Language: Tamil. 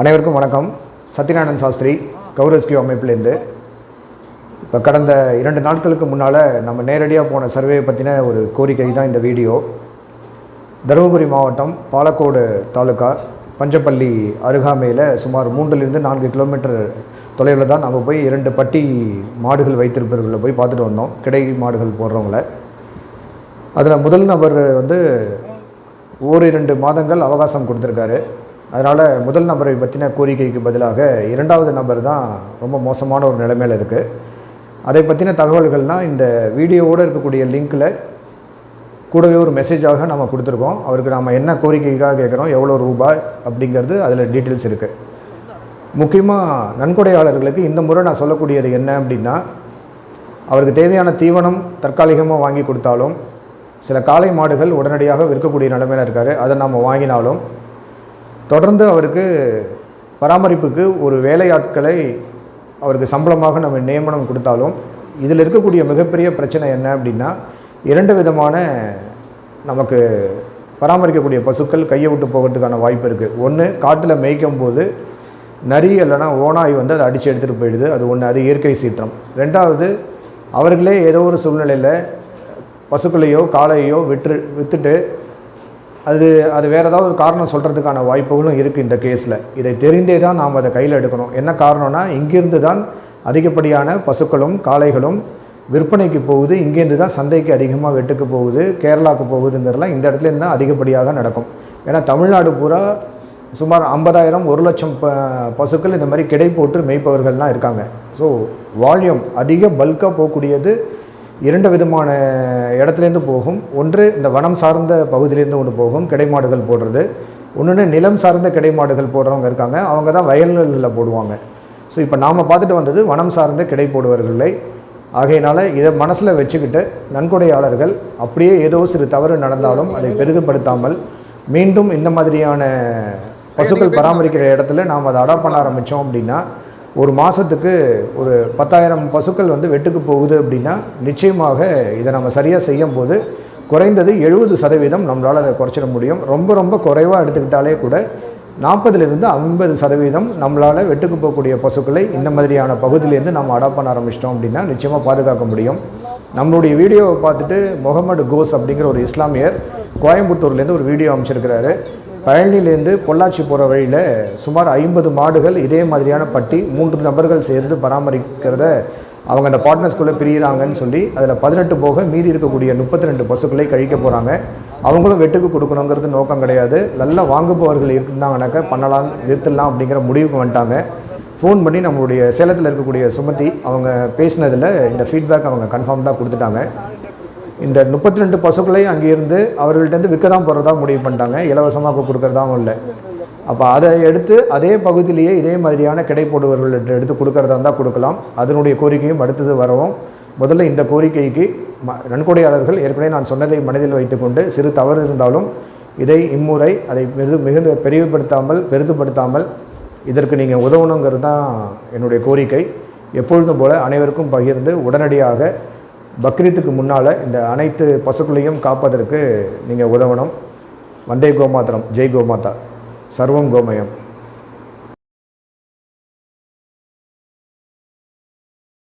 அனைவருக்கும் வணக்கம். சத்யநாராயணன் சாஸ்திரி கௌரஸ்கியூ அமைப்பிலேருந்து. இப்போ கடந்த இரண்டு நாட்களுக்கு முன்னால் நம்ம நேரடியாக போன சர்வே பற்றின ஒரு கோரிக்கை தான் இந்த வீடியோ. தருமபுரி மாவட்டம் பாலக்கோடு தாலுக்கா பஞ்சப்பள்ளி அருகாமையில் சுமார் மூன்றிலிருந்து நான்கு கிலோமீட்டர் தொலைவில் தான் நம்ம போய் இரண்டு பட்டி மாடுகள் வைத்திருப்பவர்களை போய் பார்த்துட்டு வந்தோம். கிடை மாடுகள் போடுறவங்கள. அதில் முதல் நபர் வந்து ஓரிரண்டு மாதங்கள் அவகாசம் கொடுத்துருக்காரு. அதனால் முதல் நபரை பற்றின கோரிக்கைக்கு பதிலாக இரண்டாவது நபர் தான் ரொம்ப மோசமான ஒரு நிலைமையில் இருக்குது அதை பற்றின தகவல்கள்னால் இந்த வீடியோவோடு இருக்கக்கூடிய லிங்க்கில் கூடவே ஒரு மெசேஜாக நம்ம கொடுத்துருக்கோம். அவருக்கு நாம் என்ன கோரிக்கைக்காக கேட்குறோம் எவ்வளோ ரூபாய் அப்படிங்கிறது அதில் டீட்டெயில்ஸ் இருக்குது முக்கியமாக நன்கொடையாளர்களுக்கு இந்த முறை நான் சொல்லக்கூடியது என்ன அப்படின்னா அவருக்கு தேவையான தீவனம் தற்காலிகமாக வாங்கி கொடுத்தாலும் சில காளை மாடுகள் உடனடியாக விற்கக்கூடிய நிலைமையில் இருக்கார். அதை நாம் வாங்கினாலும் தொடர்ந்து அவருக்கு பராமரிப்புக்கு ஒரு வேலையாட்களை அவருக்கு சம்பளமாக நம்ம நியமனம் கொடுத்தாலும் இதில் இருக்கக்கூடிய மிகப்பெரிய பிரச்சனை என்ன அப்படின்னா இரண்டு விதமான நமக்கு பராமரிக்கக்கூடிய பசுக்கள் கையை விட்டு போகிறதுக்கான வாய்ப்பு இருக்குது ஒன்று காட்டில் மேய்க்கும் போது நரி இல்லைனா ஓனாய் வந்து அதை அடித்து எடுத்துகிட்டு போயிடுது. அது ஒன்று அது இயற்கை சீற்றம். ரெண்டாவது அவர்களே ஏதோ ஒரு சூழ்நிலையில் பசுக்களையோ காளையோ விற்று விற்றுட்டு அது அது வேறு ஏதாவது ஒரு காரணம் சொல்கிறதுக்கான வாய்ப்புகளும் இருக்குது இந்த கேஸில். இதை தெரிந்தே தான் நாம் அதை கையில் எடுக்கணும். என்ன காரணம்னா இங்கிருந்து தான் அதிகப்படியான பசுக்களும் காளைகளும் விற்பனைக்கு போகுது. இங்கேருந்து தான் சந்தைக்கு அதிகமாக வெட்டுக்கு போகுது. கேரளாவுக்கு போகுதுங்கிறலாம் இந்த இடத்துல தான் அதிகப்படியாக நடக்கும். ஏன்னா தமிழ்நாடு பூரா சுமார் ஐம்பதாயிரம் ஒரு லட்சம் ப பசுக்கள் இந்த மாதிரி கிடை போட்டு மேய்ப்பவர்கள்லாம் இருக்காங்க. ஸோ வால்யூம் அதிக பல்காக போகக்கூடியது இரண்டு விதமான இடத்துலேருந்து போகும். ஒன்று இந்த வனம் சார்ந்த பகுதியிலேருந்து ஒன்று போகும் கிடைமாடுகள் போடுறது. ஒன்று நிலம் சார்ந்த கிடைமாடுகள் போடுறவங்க இருக்காங்க. அவங்க தான் வயல்களில் போடுவாங்க. ஸோ இப்போ நாம் பார்த்துட்டு வந்தது வனம் சார்ந்த கிடை போடுவர்களை ஆகையினால இதை மனசில் வச்சுக்கிட்டு நன்கொடையாளர்கள் அப்படியே ஏதோ சிறு தவறு நடந்தாலும் அதை பெரிதுபடுத்தாமல் மீண்டும் இந்த மாதிரியான பசுக்கள் பராமரிக்கிற இடத்துல நாம் அதை அடாப்ட் பண்ண ஆரம்பித்தோம் அப்படின்னா ஒரு மாதத்துக்கு ஒரு பத்தாயிரம் பசுக்கள் வந்து வெட்டுக்கு போகுது அப்படின்னா நிச்சயமாக இதை நம்ம சரியாக செய்யும் போது குறைந்தது எழுபது சதவீதம் நம்மளால் அதை குறைச்சிட முடியும். ரொம்ப ரொம்ப குறைவாக எடுத்துக்கிட்டாலே கூட நாற்பதுலேருந்து ஐம்பது சதவீதம் நம்மளால் வெட்டுக்கு போகக்கூடிய பசுக்களை இந்த மாதிரியான பகுதியிலேருந்து நம்ம அடாப்ட் பண்ண ஆரம்பிச்சிட்டோம் அப்படின்னா நிச்சயமாக பாதுகாக்க முடியும். நம்மளுடைய வீடியோவை பார்த்துட்டு முகமது கோஸ் அப்படிங்கிற ஒரு இஸ்லாமியர் கோயம்புத்தூர்லேருந்து ஒரு வீடியோ அமைச்சிருக்கிறாரு பழனிலேருந்து பொள்ளாச்சி போகிற வழியில் சுமார் ஐம்பது மாடுகள் இதே மாதிரியான பட்டி மூன்று நபர்கள் சேர்ந்து பராமரிக்கிறத அவங்க அந்த பார்ட்னர்ஸ்குள்ளே பிரியிறாங்கன்னு சொல்லி அதில் பதினெட்டு போக மீதி இருக்கக்கூடிய முப்பத்தி ரெண்டு பசுக்களை கழிக்க போகிறாங்க அவங்களும் வெட்டுக்கு கொடுக்கணுங்கிறது நோக்கம் கிடையாது. நல்லா வாங்குபவர்கள் இருந்தாங்கனாக்கா பண்ணலாம் நிறுத்தலாம் அப்படிங்கிற முடிவுக்கு வந்துட்டாங்க. ஃபோன் பண்ணி நம்மளுடைய சேலத்தில் இருக்கக்கூடிய சுமதி அவங்க பேசினதில் இந்த ஃபீட்பேக் அவங்க கன்ஃபார்ம்டாக கொடுத்துட்டாங்க. இந்த முப்பத்தி ரெண்டு பசுக்களையும் அங்கேருந்து அவர்கள்ட்டேருந்து விற்க தான் போகிறதா முடிவு பண்ணிட்டாங்க. இலவசமாக கொடுக்குறதாவும் இல்லை. அப்போ அதை எடுத்து அதே பகுதியிலேயே இதே மாதிரியான கிடை எடுத்து கொடுக்கறதா இருந்தால் கொடுக்கலாம். அதனுடைய கோரிக்கையும் அடுத்தது வரவும். முதல்ல இந்த கோரிக்கைக்கு ம நன்கொடையாளர்கள் ஏற்கனவே நான் சொன்னதை மனதில் வைத்துக்கொண்டு சிறு தவறு இருந்தாலும் இதை இம்முறை அதை மிகு மிகுந்த பெரிவுபடுத்தாமல் பெரிதுபடுத்தாமல் இதற்கு நீங்கள் உதவணுங்கிறது தான் என்னுடைய கோரிக்கை. எப்பொழுதும் போல் அனைவருக்கும் பகிர்ந்து உடனடியாக பக்ரீத்துக்கு முன்னால் இந்த அனைத்து பசுக்களையும் காப்பதற்கு நீங்கள் உதவணும். வந்தே கோமாத்திரம் ஜெய் கோமாதா. சர்வம் கோமயம்.